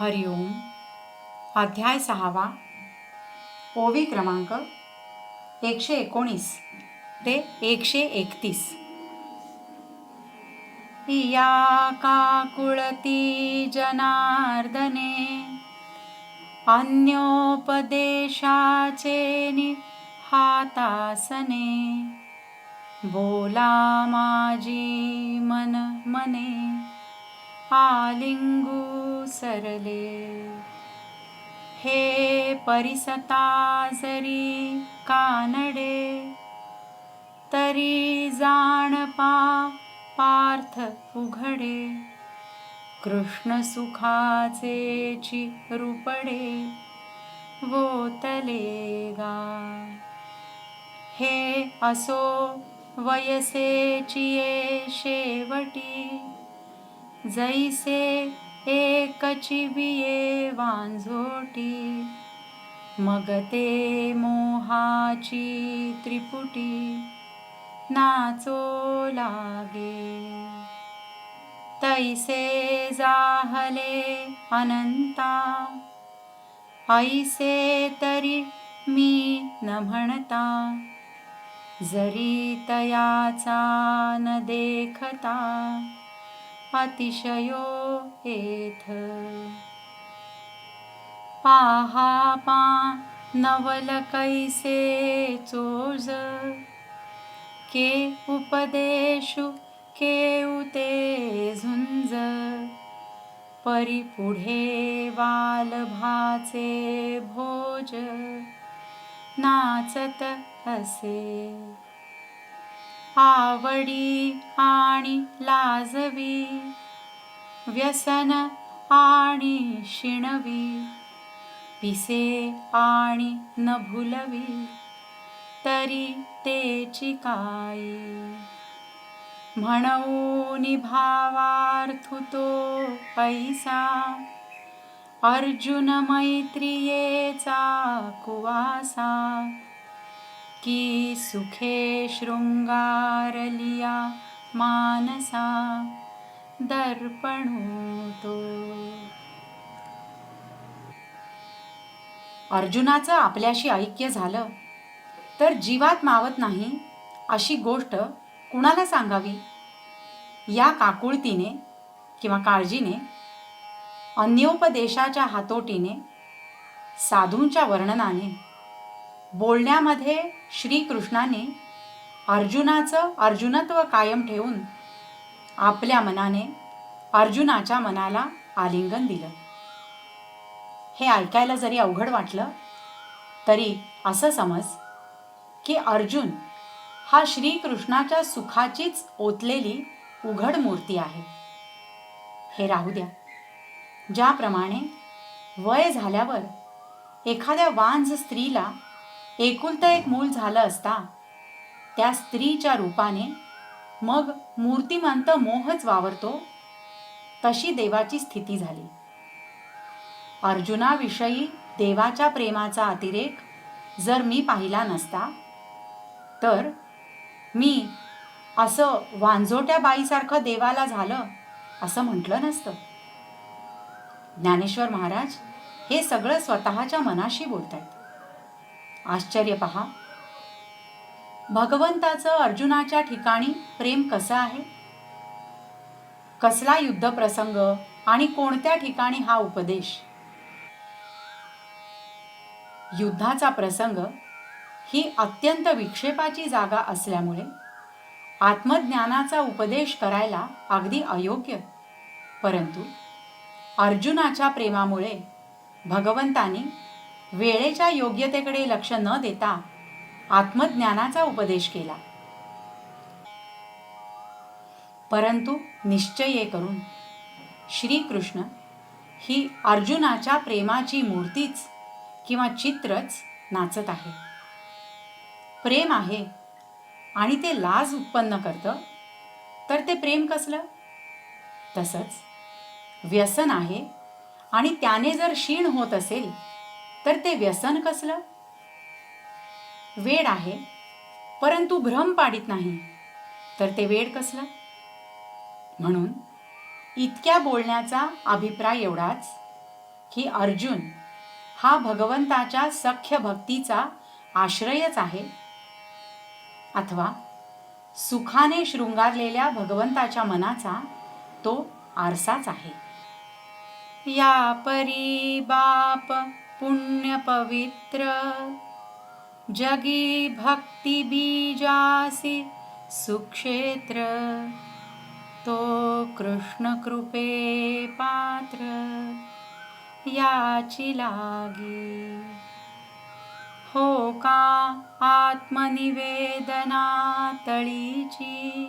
हरिओम अध्याय सहावा. ओवी क्रमांक एकशे एकोणीस ते एकशे एकतीस. या काकुळती जनार्दने अन्योपदेशाचे नि हातासने बोला माझी मन मने आलिंगू सरले। हे परिसता जरी कानडे तरी जाणपा पार्थ उघडे। कृष्ण सुखाचे रूपडे वोतले गा। हे असो वयसेची शेवटी जैसे एकची बिये वांझोटी मग ते मोहाची त्रिपुटी नाचो लागे। तैसे जाहले अनंता ऐसे तरी मी न म्हणता जरी तयाचा न देखता। अतिशयो एथ पाहा पा नवल कैसे चोज के उपदेशु के उते झुंज परिपुढे भाचे भोज। नाचत असे। आवडी आणि लाजवी व्यसन आणि शिणवी पिसे आणि न भुलवी तरी तेची काय म्हणून भावार्थु तो पैसा अर्जुन मैत्रियेचा कुवासा की सुखे शृङ्गारलिया मानसा दर्पणतो अर्जुनाचं आपल्याशी ऐक्य झालं तर जीवात मावत नाही अशी गोष्ट कुणाला सांगावी? या काकुळतीने किंवा काळजीने अन्योपदेशाच्या हातोटीने साधूंच्या वर्णनाने बोलण्यामध्ये श्रीकृष्णाने अर्जुनाचं अर्जुनत्व कायम ठेवून आपल्या मनाने अर्जुनाच्या मनाला आलिंगन दिलं. हे ऐकायला जरी अवघड वाटलं तरी असं समज की अर्जुन हा श्रीकृष्णाच्या सुखाचीच ओतलेली उघड मूर्ती आहे. हे राहू द्या. ज्याप्रमाणे वय झाल्यावर एखाद्या वांझ स्त्रीला एकुलतं एक मूल झालं असता त्या स्त्रीच्या रूपाने मग मूर्तिमंत मोहच वावरतो तशी देवाची स्थिती झाली. अर्जुनाविषयी देवाच्या प्रेमाचा अतिरेक जर मी पाहिला नसता तर मी असं वांझोट्या बाईसारखं देवाला झालं असं म्हटलं नसतं. ज्ञानेश्वर महाराज हे सगळं स्वतःच्या मनाशी बोलत आहेत आश्चर्य पहा. भगवंताचं अर्जुनाच्या ठिकाणी प्रेम कसं आहे? कसला युद्ध प्रसंग आणि कोणत्या ठिकाणी हा उपदेश? युद्धाचा प्रसंग ही अत्यंत विक्षेपाची जागा असल्यामुळे आत्मज्ञानाचा उपदेश करायला अगदी अयोग्य. परंतु अर्जुनाच्या प्रेमामुळे भगवंतानी वेळेच्या योग्यतेकडे लक्ष न देता आत्मज्ञानाचा उपदेश केला. परंतु निश्चये करून श्रीकृष्ण ही अर्जुनाच्या प्रेमाची मूर्तीच किंवा चित्रच नाचत आहे. प्रेम आहे आणि ते लाज उत्पन्न करतं तर ते प्रेम कसलं? तसंच व्यसन आहे आणि त्याने जर क्षीण होत असेल तर ते व्यसन कसलं? वेड आहे परंतु भ्रम पाडित नाही. तर ते वेड कसलं? म्हणून इतक्या बोलण्याचा अभिप्राय एवढाच की अर्जुन हा भगवंताच्या सख्य भक्तीचा आश्रयच आहे. अथवा सुखाने शृंगारलेल्या भगवंताच्या मनाचा तो आरसाच आहे. या परी बाप पुण्य पवित्र जगी भक्ती बीजासी सुक्षेत्र। तो कृष्ण कृपे पात्र याची लागी। हो का आत्मनिवेदना तळीची?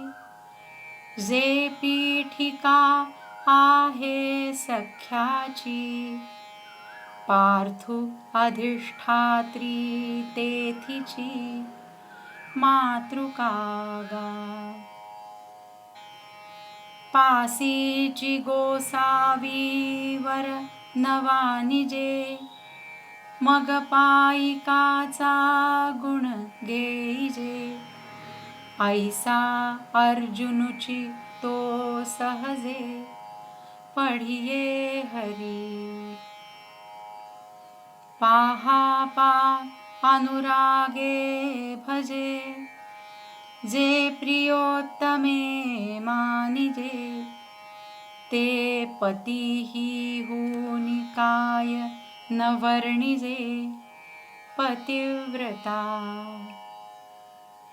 जे पीठिका आहे सख्याची पार्थो अधिष्ठात्री तेथीची मातृकागा। पासीची गोसावीवर नवानिजे मग पायिकाचा गुण घेईजे। ऐसा अर्जुनुची तो सहजे पढिये हरी। पाहा पा अनुरागे भजे। जे प्रियोत्तमे मानिजे ते पतीही होनी काय न वर्णिजे पतिव्रता।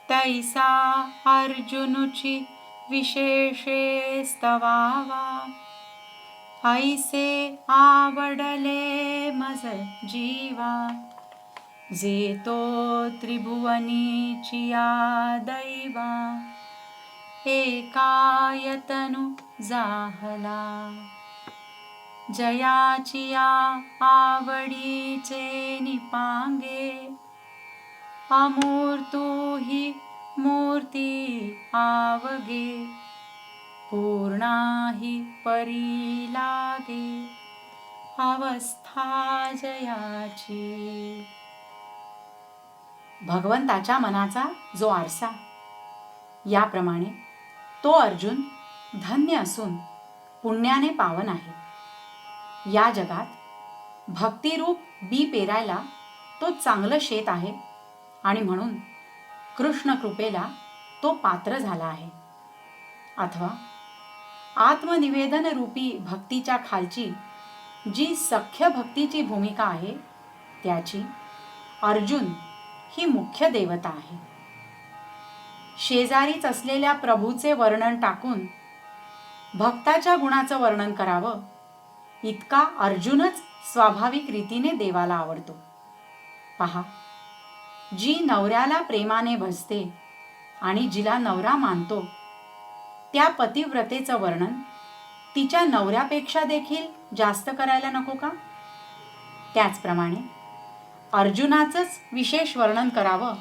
तैसा अर्जुनुची विशेषे स्तवावा ऐसे आवडले मज जीवा जे तो त्रिभुवनीची दैवा. एकायतनु जाहला. जयाचिया आवडीचे निपांगे. अमूर्तू ही मूर्ती आवगे. पूर्णाही परी लागे अवस्था जयाची भगवंताच्या मनाचा जो आरसा याप्रमाणे तो अर्जुन धन्य असून पुण्याने पावन आहे। या जगात भक्तिरूप बी पेरायला तो चांगलं शेत आहे आणि म्हणून कृष्ण कृपेला तो पात्र झाला आहे। अथवा आत्मनिवेदन रूपी भक्तीच्या खालची जी सख्य भक्तीची भूमिका आहे त्याची अर्जुन ही मुख्य देवता आहे. शेजारीच असलेल्या प्रभूचे वर्णन टाकून भक्ताच्या गुणाचं वर्णन करावं इतका अर्जुनच स्वाभाविक रीतीने देवाला आवडतो. पहा जी नवऱ्याला प्रेमाने भजते आणि जिला नवरा मानतो त्या पतिव्रतेचं वर्णन तिच्या नवऱ्यापेक्षा देखील जास्त करायला नको का? त्याचप्रमाणे अर्जुनाचंच विशेष वर्णन करावं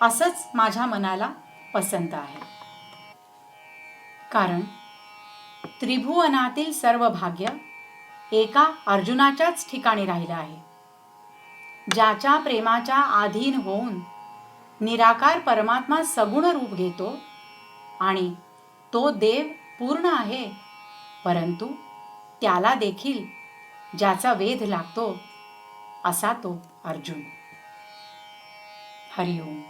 असंच माझ्या मनाला पसंत आहे. कारण त्रिभुवनातील सर्व भाग्य एका अर्जुनाच्याच ठिकाणी राहिलं आहे. ज्याच्या प्रेमाच्या अधीन होऊन निराकार परमात्मा सगुण रूप घेतो आणि तो देव पूर्ण आहे. परंतु त्याला देखील ज्याचा वेध लागतो असा तो अर्जुन. हरिओम.